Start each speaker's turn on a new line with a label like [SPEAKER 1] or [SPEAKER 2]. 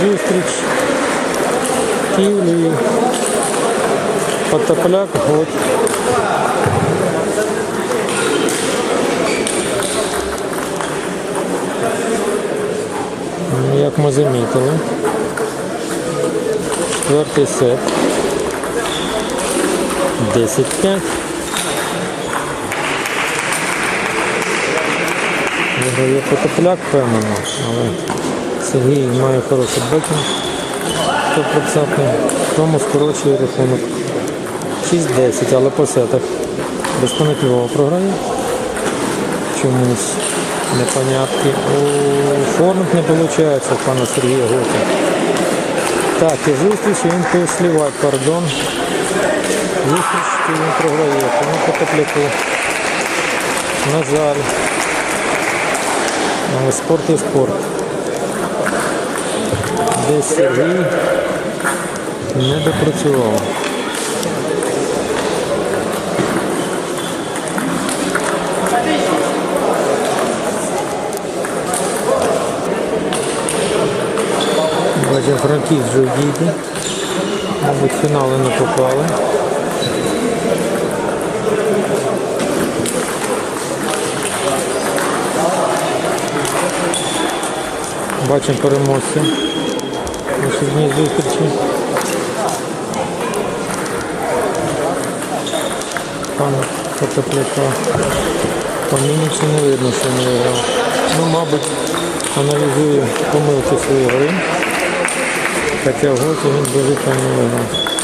[SPEAKER 1] зустріч. Київ. Потопляк, год. Ну, Як ми замітили. Четвертий сет. 10-5. Виграє потопляк, певно, але Сергій має хороший бекінг. 100%. Тому скорочує рахунок. 6-10, але по сетах. Безпонятливо програє. Чомусь непонятки. У не виходить у пана Сергія Гота. Так, і зустріч він посліває, пардон. Зустріч він програє. Тому по. На жаль. Спорт і спорт. Десь Сергій не допрацював. Бачу, франківськ вже діді. Мабуть, фінали не попали. Бачимо переможця сьогодні зустрічі. Пан Фотопляка. По мінічі не видно, що не виграв. Ну, мабуть, аналізує помилки своєї гри. Хоча в гості він дуже там не виграв.